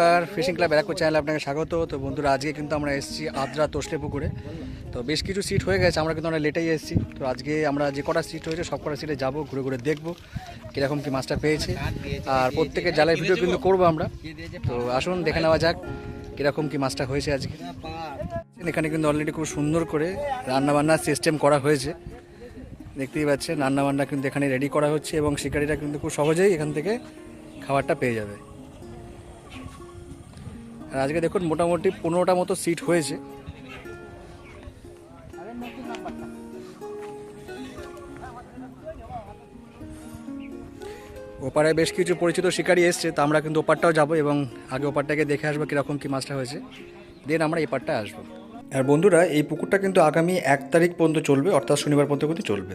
নমস্কার fishing club Barrackpore চ্যানেলে আপনাকে স্বাগত। তো বন্ধুরা, আজকে কিন্তু আমরা এসেছি আদ্রা তোষলে পুকুরে তো বেশ কিছু সিট হয়ে গেছে, আমরা কিন্তু অনেক লেটেই এসেছি। তো আজকে আমরা যে কটা সিট হয়েছে, সব কটা সিটে যাব, ঘুরে ঘুরে দেখব কীরকম কি মাছটা পেয়েছে। আর প্রত্যেকের জালের ভিডিও কিন্তু করব আমরা। তো আসুন, দেখে নেওয়া যাক কীরকম কি মাছটা হয়েছে আজকে। এখানে কিন্তু অলরেডি খুব সুন্দর করে রান্নাবান্নার সিস্টেম করা হয়েছে। দেখতেই পাচ্ছেন, রান্নাবান্না কিন্তু এখানে রেডি করা হচ্ছে এবং শিকারিরা কিন্তু খুব সহজেই এখান থেকে খাবারটা পেয়ে যাবে। আর আজকে দেখুন মোটামুটি পনেরোটা মতো সিট হয়েছে। ওপারে বেশ কিছু পরিচিত শিকারী এসছে, তা আমরা কিন্তু ওপারটাও যাব এবং আগে ওপারটাকে দেখে আসব কীরকম কী মাছটা হয়েছে। দেন আমরা এই পারটায় আসব। আর বন্ধুরা, এই পুকুরটা কিন্তু আগামী এক তারিখ পর্যন্ত চলবে, অর্থাৎ শনিবার পর্যন্ত কিন্তু চলবে।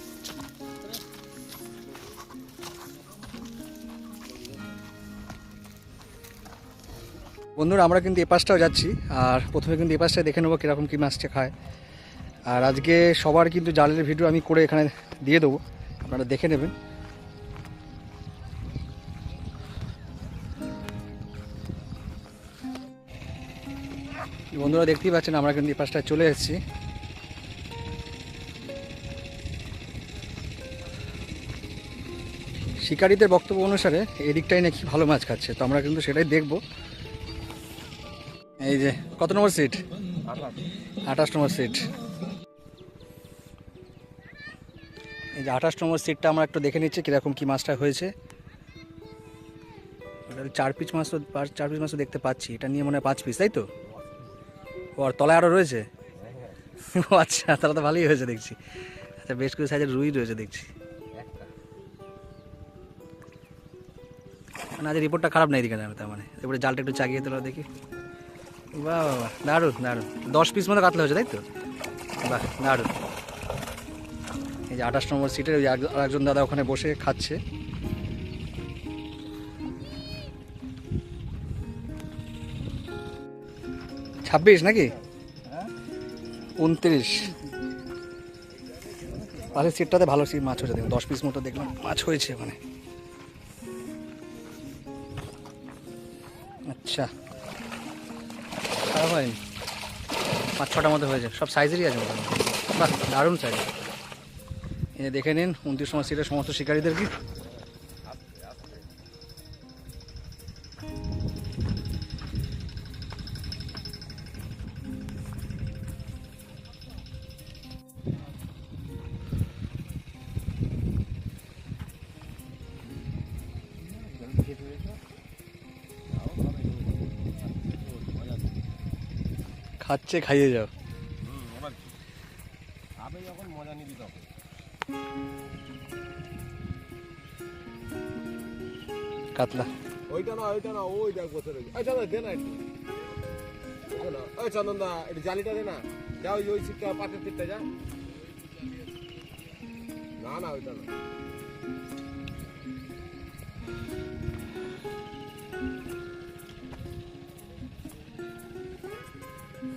বন্ধুরা, আমরা কিন্তু এপাশটাও যাচ্ছি। আর প্রথমে কিন্তু এ পাশটা দেখে নেব কীরকম কী মাছটা খায়। আর আজকে সবার কিন্তু জালের ভিডিও আমি করে এখানে দিয়ে দেবো। আপনারা দেখে নেবেন। বন্ধুরা, দেখতেই পাচ্ছেন, আমরা কিন্তু এই পাশটায় চলে এসেছি। শিকারীদের বক্তব্য অনুসারে এদিকটাই নাকি ভালো মাছ খাচ্ছে। তো আমরা কিন্তু সেটাই দেখব। এই যে, কত নম্বর সিট আঠাশ নম্বর সিট এই যে আঠাশ নম্বর সিটটা আমরা একটু দেখে নিচ্ছি কীরকম কী মাছটা হয়েছে। চার পিস মাছ তো চার পিস মাছ দেখতে পাচ্ছি। এটা নিয়ে মনে হয় পাঁচ পিস তাই তো? ও, আর তলায় আরও রয়েছে? ও আচ্ছা তাহলে তো ভালোই হয়েছে দেখছি। আচ্ছা বেশ কিছু সাইজের রুই রয়েছে দেখছি। মানে আজ রিপোর্টটা খারাপ নেই দিকে তার মানে। এবারে জালটা একটু চাগিয়ে তোলা দেখি। বাহ বাহ দারুণ দারুণ দশ পিস মতো কাতলা হয়েছে, তাই তো? বাহ দারুণ এই যে আঠাশ নম্বর সিটের ওই আরেকজন দাদা ওখানে বসে খাচ্ছে। ছাব্বিশ নাকি? উনত্রিশ। পাশের সিটটাতে ভালো সিট মাছ হয়েছে, দেখুন, দশ পিস মতো দেখলাম, মাছ হয়েছে ওখানে। আচ্ছা। খারাপ হয়নি পাঁচ ছটার মতো হয়েছে সব সাইজেরই আছে বাহ, দারুণ সাইজ যে দেখে নিন, উনত্রিশ নম্বর সিটের সমস্ত শিকারীদের কি খাচ্ছে খাইয়ে যাও। আমি যখন মজা নিবি তখন। কাতলা। ওইটা না ওইটা না ওই দেখ বসে রয়েছে এই দে না একটু। চন্দন দা একটু জালিটা দে না। যা ওই ওই সিটটা পাটের সিটটা যা। না না ওইটা না।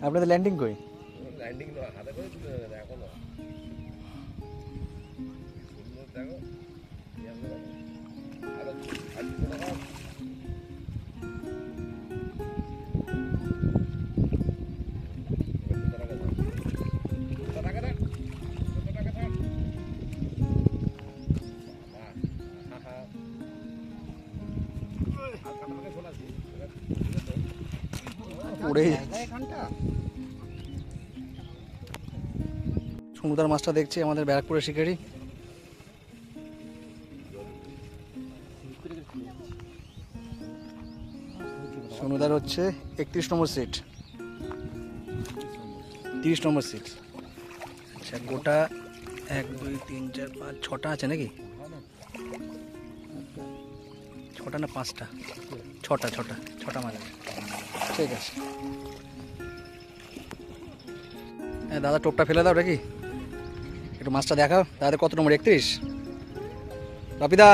আপনাদের ল্যান্ডিং কই ল্যান্ডিং নয় হাতে করে তুলে নেবে না এখনও সুন্দর দেখো ইয়াঙ্গে দেখো সমুদ্র মাছটা দেখছি, আমাদের ব্যারাকপুরের শিকারি। সমুদার হচ্ছে একত্রিশ নম্বর সিট। তিরিশ নম্বর সিট। আচ্ছা গোটা এক, দুই, তিন, চার, পাঁচ, ছটা আছে নাকি? ছটা না পাঁচটা? ছটা ছটা ছটা মাছ আছে ঠিক আছে। হ্যাঁ দাদা, টোপটা ফেলে দাও নাকি একটু মাছটা দেখাও। তাহলে কত নম্বর একত্রিশ? রপিদা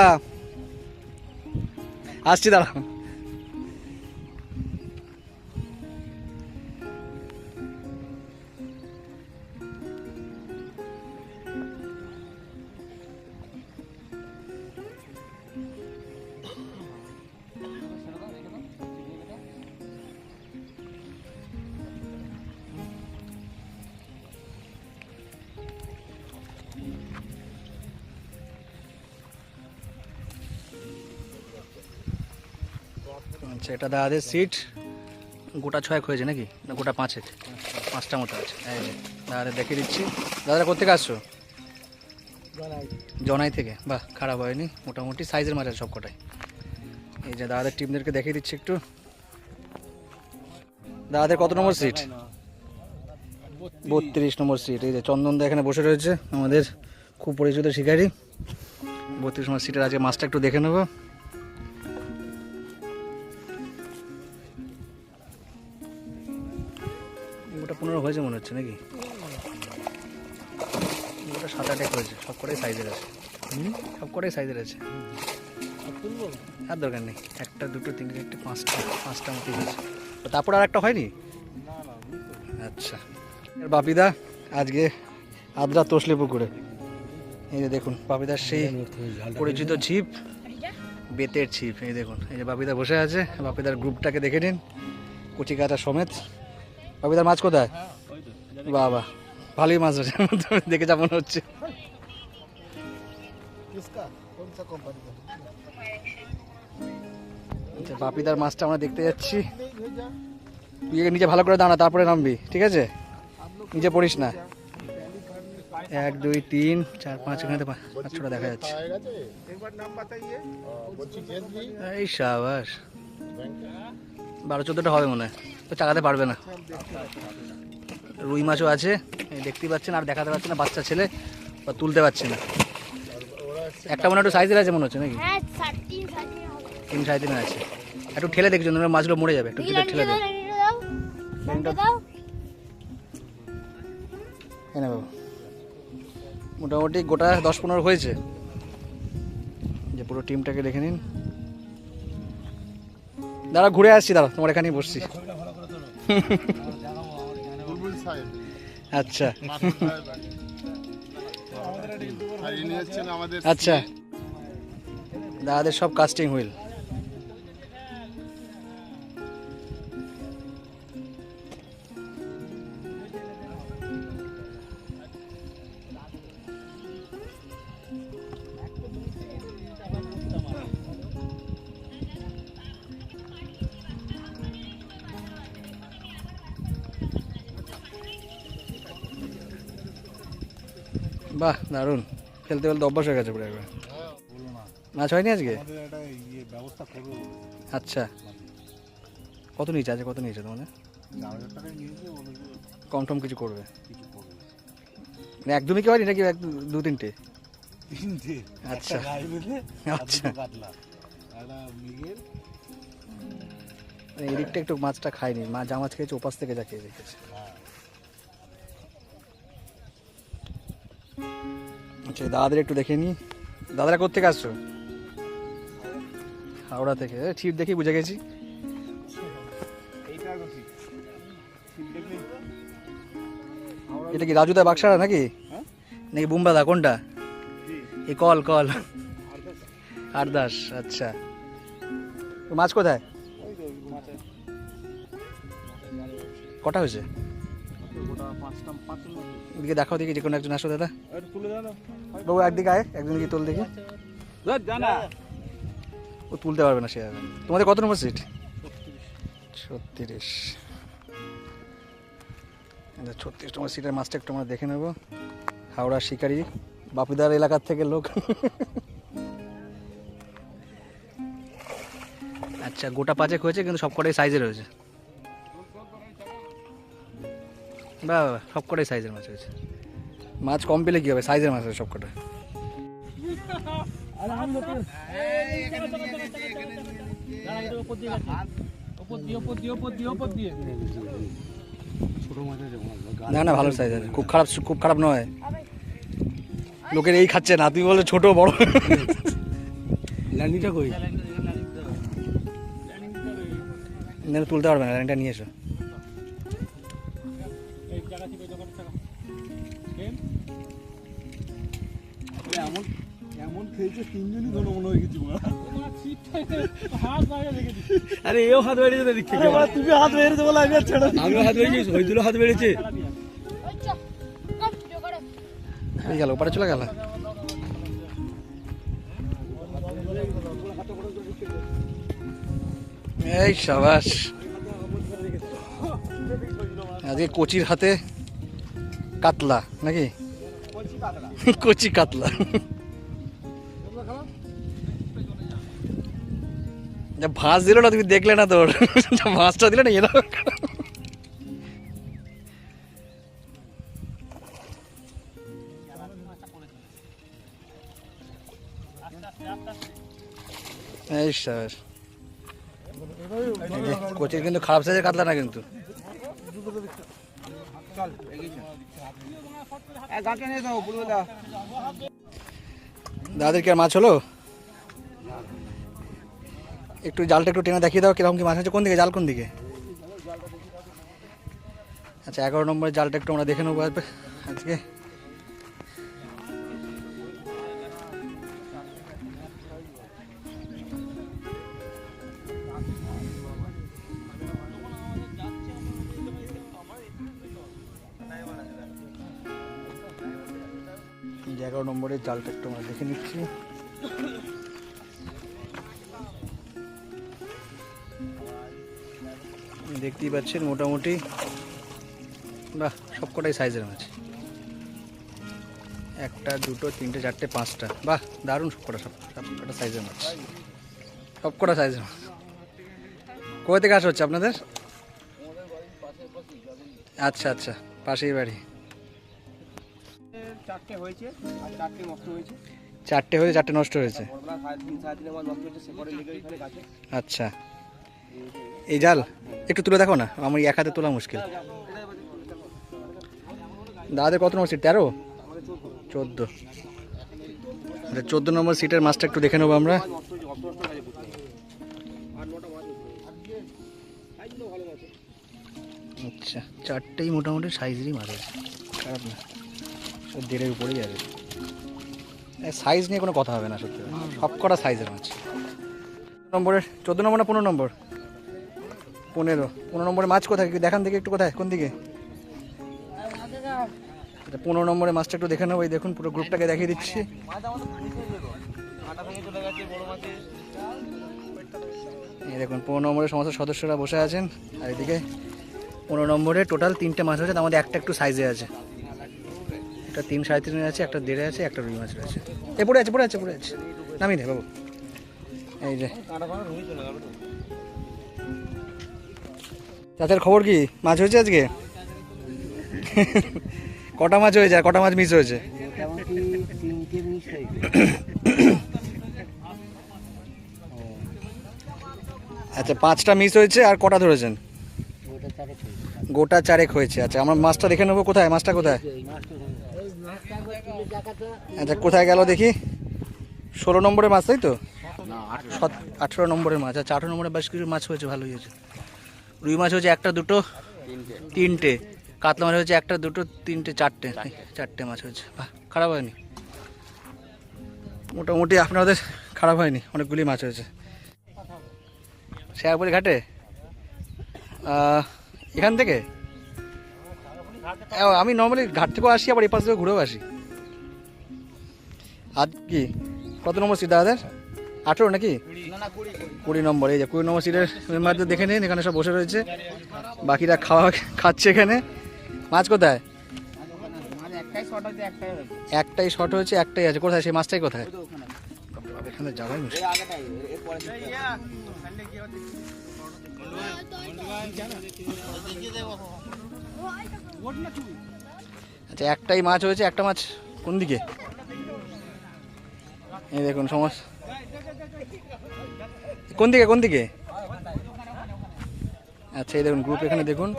আসছি দাদা আচ্ছা এটা দাদাদের সিট গোটা ছয়েক হয়েছে নাকি? না, গোটা পাঁচেক? পাঁচটা মতো আছে। দাদাদের দেখিয়ে দিচ্ছি। দাদারা কোথেকে আসছো? জনাই থেকে। বাহ, খারাপ হয়নি। মোটামুটি সাইজের মাছ আছে সব কটাই এই যে, দাদাদের টিমদেরকে দেখিয়ে দিচ্ছি একটু। দাদাদের কত নম্বর সিট বত্রিশ নম্বর সিট এই যে চন্দনদা এখানে বসে রয়েছে। আমাদের খুব পরিচিত শিকারী। বত্রিশ নম্বর সিটের আজকে মাছটা একটু দেখে নেব। হচ্ছে নাকি? ওটা সাত আট এক হয়েছে সব কটাই সাইজের আছে। সব কটাই সাইজের আছে। আর দরকার নেই একটা দুটো তিনটে চারটে পাঁচটা পাঁচটা মতো হয়েছে। তারপর আর একটা হয়নি? আচ্ছা। বাপিদা আজকে আদ্রা তসলে পুকুরে। এই যে দেখুন বাপিদার সেই পরিচিত ছিপ বেতের ছিপ এই দেখুন। এই যে বাপিদা বসে আছে বাপিদার গ্রুপটাকে দেখে নিন কুচি কাটা সমেত। বাপিদার মাছ কোথায়? বাবা ভালোই মাছ আছে দেখে যা মনে হচ্ছে। আচ্ছা বাপিদার মাছটা আমরা দেখতে যাচ্ছি। তুই নিচে ভালো করে দাঁড়া তারপরে নামবি ঠিক আছে? নিজে পড়িস না। এক দুই তিন চার পাঁচ এখানে পাঁচ ছটা দেখা যাচ্ছে। এই সাবাস। বারো চোদ্দটা হবে মনে হয়। তো চাকাতে পারবে না। রুই মাছও আছে। এই দেখতেই পাচ্ছেন আর দেখাতে পাচ্ছেন না বাচ্চা ছেলে বা তুলতে পারছে না। একটা মনে হয় একটু সাইজের আছে মনে হচ্ছে নাকি? হ্যাঁ তিন সাড়ে তিন আছে। একটু ঠেলে দেখছ না মাছগুলো মরে যাবে। একটু ঠেলে ঠেলে লাইনটা দে দাও লাইনটা দাও। লাইনটা দাও হ্যাঁ বাবু। মোটামুটি গোটা দশ পনেরো হয়েছে। যে পুরো টিমটাকে দেখে নিন। দাঁড়া ঘুরে আসছি দাঁড়া তোমার এখানেই বসছি। আচ্ছা। আচ্ছা। দাদাদের সব কাস্টিং হুইল। বাহ দারুণ। খেলতে খেলতে অভ্যাস হয়ে গেছে পুরো একবার। মাছ হয়নি আজকে? ইয়ে আচ্ছা। কত নিয়েছে? আজকে কত নিয়েছে তোমাদের? কম টম কিছু করবে। মানে একদমই কি হয়নি নাকি দু- তিনটে? আচ্ছা। আচ্ছা। মানে এদিকটা একটু মাছটা খায়নি মা যা মাছ খেয়েছে ওপাশ থেকে যা খেয়ে রেখেছে। আচ্ছা দাদাদের একটু দেখে নি। দাদারা কোথেকে আসছো? হাওড়া থেকে। ছিপ দেখে বুঝে গেছি। এটা কি রাজুদা বাক্সারা নাকি? নাকি বুম্বাদা কোনটা? এই কল কল। আরদাস আচ্ছা। তো মাছ কোথায়? কটা হয়েছে? এদিকে দেখাও দেখি যে কোনো একজন আসো দাদা। বাবু একদিকে আয় একজন দিকে তোল দেখি। ও তুলতে পারবে না সে তোমাদের কত নম্বর সিট ছত্রিশ। ছত্রিশ। নম্বর সিটের মাছটা একটু আমরা দেখে নেব। হাওড়া শিকারি বাপিদার এলাকার থেকে লোক। আচ্ছা গোটা পাঁচেক হয়েছে কিন্তু সবকটাই সাইজের হয়েছে বা সব কটাই সাইজের মাছ হয়েছে মাছ কম পেলে কি হবে? সাইজের মাছ হবে সব কটা না না ভালো সাইজ আছে। খুব খারাপ খুব খারাপ নয়। লোকের এই খাচ্ছে না। তুমি বলে ছোট বড়। লানিটা কই? না তুলতে পারবে না। লাইনটা নিয়ে এসো। এমন এমন খেয়েছে তিনজনই ধরো মনে হয়ে গেছি আরে এও হাত বেড়েছে তুমি হাত বেড়েছে বলে আমি আর ছেড়ে আমি হাত বেড়েছি হইদুল হাত বেড়েছে। গেল ওপারে চলে গেল। এই সাবাস। আজকে কোচির হাতে কাতলা নাকি? কচি কাতলা। ভাঁজ দিল না, তুমি দেখলে না তোর। ভাঁজটা দিলে না এই কিন্তু খারাপ সাইজের কাতলা না কিন্তু। দাদাদের কি আর মাছ হলো? একটু জালটা একটু টেনে দেখিয়ে দাও, কীরকম কি মাছ আছে, কোন দিকে? জাল কোন দিকে? আচ্ছা এগারো নম্বরের জালটা একটু আমরা দেখে নেব আজকে। এগারো নম্বরের জালটা একটু আমরা দেখে নিচ্ছি। দেখতেই পাচ্ছেন মোটামুটি। বাহ, সবকটাই সাইজের মাছ। একটা, দুটো, তিনটে, চারটে, পাঁচটা। বাহ, দারুণ সবকটা, সব, সবকটা সাইজের মাছ। সবকটা সাইজের মাছ। কোথা থেকে আসা হচ্ছে আপনাদের? আচ্ছা আচ্ছা পাশেই বাড়ি। চারটে হয়েছে আর চারটে নষ্ট হয়েছে। চারটে হয়েছে চারটে নষ্ট হয়েছে? আচ্ছা। এই জাল একটু তুলে দেখো না আমার এক হাতে তোলা মুশকিল। দাদাদের কত নম্বর সিট তেরো? চোদ্দ। আচ্ছা চোদ্দ নম্বর সিটের মাছটা একটু দেখে নেব আমরা। আচ্ছা চারটেই মোটামুটি সাইজেরই মাছ আছে। খারাপ না। দেড়ের উপরেই যাবে। সাইজ নিয়ে কোনো কথা হবে না সত্যি সব কটা সাইজের মাছ নম্বরের চোদ্দ নম্বর না পনেরো নম্বর? পনেরো। পনেরো নম্বরের মাছ কোথায়? দেখান দেখি একটু কোথায় কোন দিকে? পনেরো নম্বরের মাছটা একটু দেখে নেব। এই দেখুন পুরো গ্রুপটাকে দেখিয়ে দিচ্ছি। এই দেখুন পনেরো নম্বরের সমস্ত সদস্যরা বসে আছেন। আর এদিকে পনেরো নম্বরে টোটাল তিনটে মাছ আছে তার মধ্যে একটা একটু সাইজে আছে। একটা তিন, সাড়ে তিন আছে, একটা দেড়ে আছে, একটা রুই মাছ রয়েছে। এ, পড়ে আছে পড়ে আছে পড়ে আছে। নামিয়ে দে বাবু। এই যে। তাদের খবর কি? মাছ হয়েছে আজকে? কটা মাছ হয়েছে আর কটা মাছ মিস হয়েছে? আচ্ছা পাঁচটা মিস হয়েছে আর কটা ধরেছেন? গোটা চারেক হয়েছে। আচ্ছা আমরা মাছটা দেখে নেব কোথায়? মাছটা কোথায়? আচ্ছা কোথায় গেল দেখি? ষোলো নম্বরের মাছ তাই তো? সত- আঠেরো নম্বরের মাছ আচ্ছা আঠেরো নম্বরের বেশ কিছু মাছ হয়েছে ভালোই হয়েছে। রুই মাছ হয়েছে একটা দুটো তিনটে। কাতলা মাছ হয়েছে একটা দুটো তিনটে চারটে। চারটে। মাছ হয়েছে। বাহ খারাপ হয়নি। মোটামুটি আপনাদের খারাপ হয়নি অনেকগুলি মাছ হয়েছে। শেয়ারপুরি ঘাটে? এখান থেকে? আমি নর্মালি ঘাট থেকেও আসি আবার এপাশ থেকে ঘুরেও আসি। আজ কি? কত নম্বর সিট দাদাদের? আঠেরো নাকি? কুড়ি নম্বর, এই যে কুড়ি নম্বর সিটের মেম্বারদের দেখে নিন, এখানে সব বসে রয়েছে। বাকিরা খাওয়া খাচ্ছে এখানে। মাছ কোথায়? একটাই শর্ট হয়েছে, একটাই আছে। কোথায়? সেই মাছটাই কোথায়? আচ্ছা একটাই মাছ হয়েছে, একটা মাছ কোন দিকে? এই দেখুন সমস্যা কোন দিকে কোন দিকে? আচ্ছা এই দেখুন গ্রুপ এখানে দেখুন।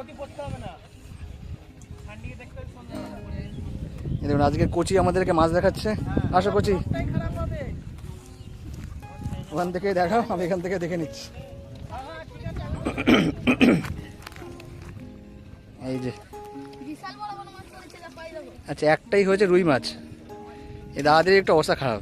এই দেখুন, আজকে কোচি আমাদেরকে মাছ দেখাচ্ছে। আসো কোচি। ওখান থেকে দেখাও, আমি এখান থেকে দেখে নিচ্ছি। এই যে। আচ্ছা একটাই হয়েছে রুই মাছ। এই দাদাদের একটু অবস্থা খারাপ।